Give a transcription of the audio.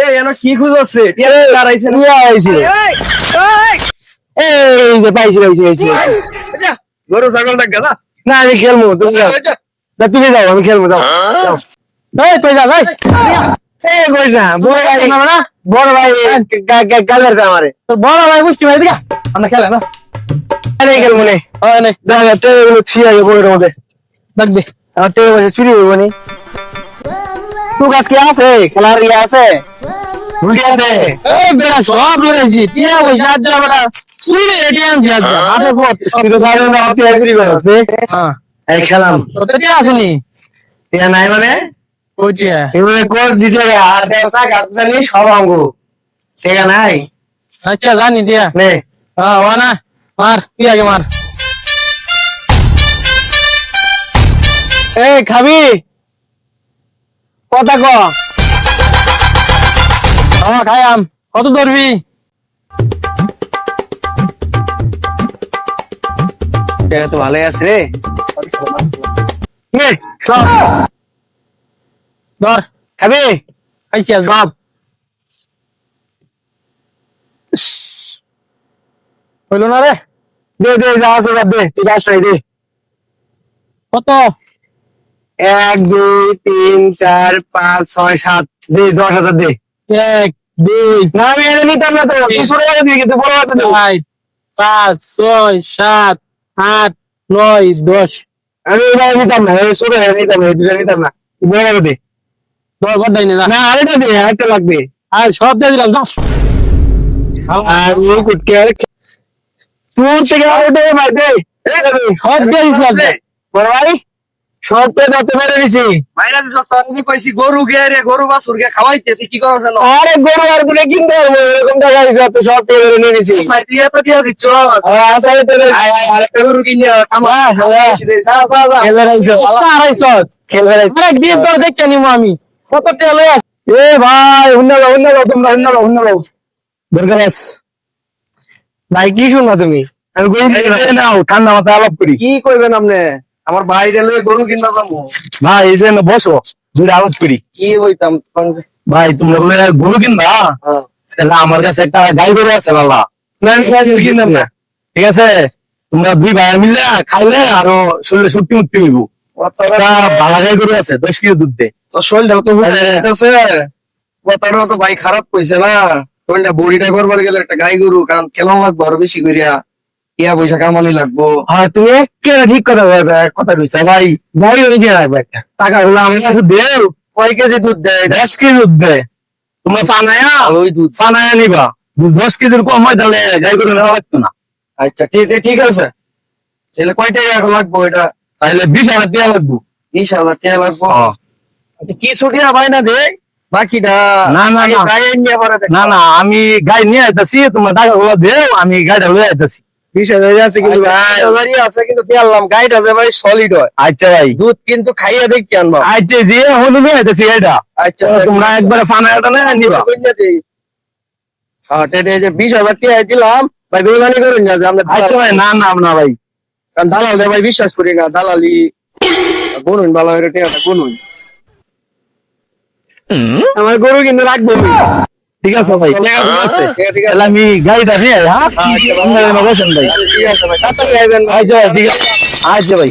A N কি ইয়া আইছে এই যে পাইছি পাইছি পাইছি। যা, গরু ছাগল দেখ গেলা। না আমি খেলব তুমি যাও। না, তুমি যাও আমি খেলব যাও। এই কই যা ভাই এই কই না বড় ভাই না? বড় ভাই গালের আমারে। তো বড় ভাই বুঝছি ভাই দিকা আমরা খেলা না? আরে খেলব নে। হয় নে দেখা ঠিক আছে বড় মধ্যে। দেখবে আমার তে বসে চুরি হইব নি। তুই কাজ কি আছে খেলার ইয়ে আছে উল্টি আছে এই বেড়া সব লড়াইছি টিয়া পয়সা আজ যা বেটা চুরি রেডি আনছি আজ যা হাতে পথ তুই তো জানো না তুই চুরি করছিস হ্যাঁ এই খেলাম তো টিয়া আসুনি টিয়া নাই মানে ওই টিয়া এবারে কোর্স দিতে হবে আর ব্যবসা কাটছানি সব অঙ্গ ঠিক আছে নাই আচ্ছা জানি টিয়া নে হ্যাঁ ও না মার কি আগে মার এই খাবি কথা ক। আমার খাইয়াম কত ধরবি? তো ভালোই আছে রে। ধর খাবি? খাইছি আজ সব হইল না রে? দে দে যা আছে দে তুই দে। কত? এক দুই তিন চার পাঁচ ছয় সাত দে দশ হাজার দে। এক দুই না আমি এনে নিতাম না তো। ছোট হাজার দিবি কিন্তু বড় হাজার দিবি। চার পাঁচ ছয় সাত আট নয় দশ। আমি এবার নিতাম না আমি ছোট হাজার নিতাম না দুটো নিতাম না। বড় হাজার দে। দশ ঘর দেয়নি না। না আরেকটা দে আরেকটা লাগবে। আর সব দিয়ে দিলাম যা। আর ওই কুটকে আর তোর থেকে আর ওটা ভাই দে। সব দিয়ে আজ। বড় ভাই। সব তো যত মেরে দিছি। দিছ আমি কইছি গরু গে রে গরু বাছুর গে খাওয়াইতে তুই কি করছ না আরে গরু আরগুলো কিনতে পারব এরকম টাকা দিছি তো সব পেয়ে মেরে নিয়ে দিছি তুই এত টিয়া দিচ্ছ? আসলে তো আরেকটা গরু কিনে হ্যাঁ, হ্যাঁ। খেলে আড়াইশো খেলে তোর দেখে আমি। কত টেল এ ভাই হুন্না লাও হুন্না লাও তোমরা হুন্না লাও হুন্না লাও দরকার আছে। ভাই কি শুনলা তুমি? আমি কই নাও ঠান্ডা মাথায় আলাপ করি। কি কইবেন আপনি? আমার ভাই গরু কিনবা যাব। ভাই এই যে বসো দুইটা আলাপ করি। কি হইতাম ভাই তোমরা বলে গরু কিনবা? তাহলে আমার কাছে একটা গাই গরু আছে বাবা। না কিনলাম না ঠিক আছে? তোমরা দুই ভাই মিললে খাইলে আরও শরীরে শক্তি মুক্তি হইব। ভালো গাই গরু আছে দশ কেজি দুধ দে। তো শরীরটা তো আরে। আছে কথাটা তো ভাই খারাপ কইছে না। শরীরটা বডিটা করবার গেলে একটা গাই গরু কারণ কেমন লাগবো আরও বেশি করিয়া ইয়া পয়সা কামানি লাগবো। হ্যাঁ তুমি একেবারে ঠিক কথা কথা কইছো। ভাই গাই গরু কিনে রাখবে একটা? টাকা হলো আমার কাছে দেও কয় কেজি দুধ দেয়? দশ কেজি দুধ দে তোমরা পানায়া ওই দুধ। পানায়া নিবা। দশ কেজির কম হয় তাহলে গাই গরু নেওয়া লাগতো না। আচ্ছা ঠিক ঠিক আছে। তাহলে কয় টাকা লাগবো এটা? তাহলে বিশ হাজার টাকা লাগবো। বিশ হাজার টাকা লাগবো? হ্যাঁ। আচ্ছা, কি ছুটিয়া ভাই না দে বাকিটা না, না, না। গায়ে নিয়ে না না আমি গাই নিয়ে আইতাছি তোমার টাকা দেও আমি গাড়িটা লয়ে আইতাছি। বিশ হাজার আছে কিন্তু ভাই। হাজারই আছে কিন্তু পেলাম গাইড আছে ভাই সলিড হয়। আচ্ছা ভাই। দুধ কিন্তু খাইয়া দেখি আনবা। আচ্ছা যে হলো নিয়ে এটা। আচ্ছা তোমরা একবারে ফানাটা না নিবা। হ্যাঁ টেটে যে বিশ হাজার টাকা দিলাম। ভাই বেমানি করুন না যে আমরা আচ্ছা ভাই না না না ভাই। কারণ দালাল ভাই বিশ্বাস করি না দালালি। গুনুন ভালো হয়ে টাকাটা গুনুন। আমার গরু কিন্তু রাখব। ঠিক আছে ভাই। ঠিক আছে। ঠিক আছে, ঠিক আছে। তাহলে আমি গাড়িটা নিয়ে হ্যাঁ? আচ্ছা, বসেন ভাই। আচ্ছা ঠিক আছে। আচ্ছা ভাই।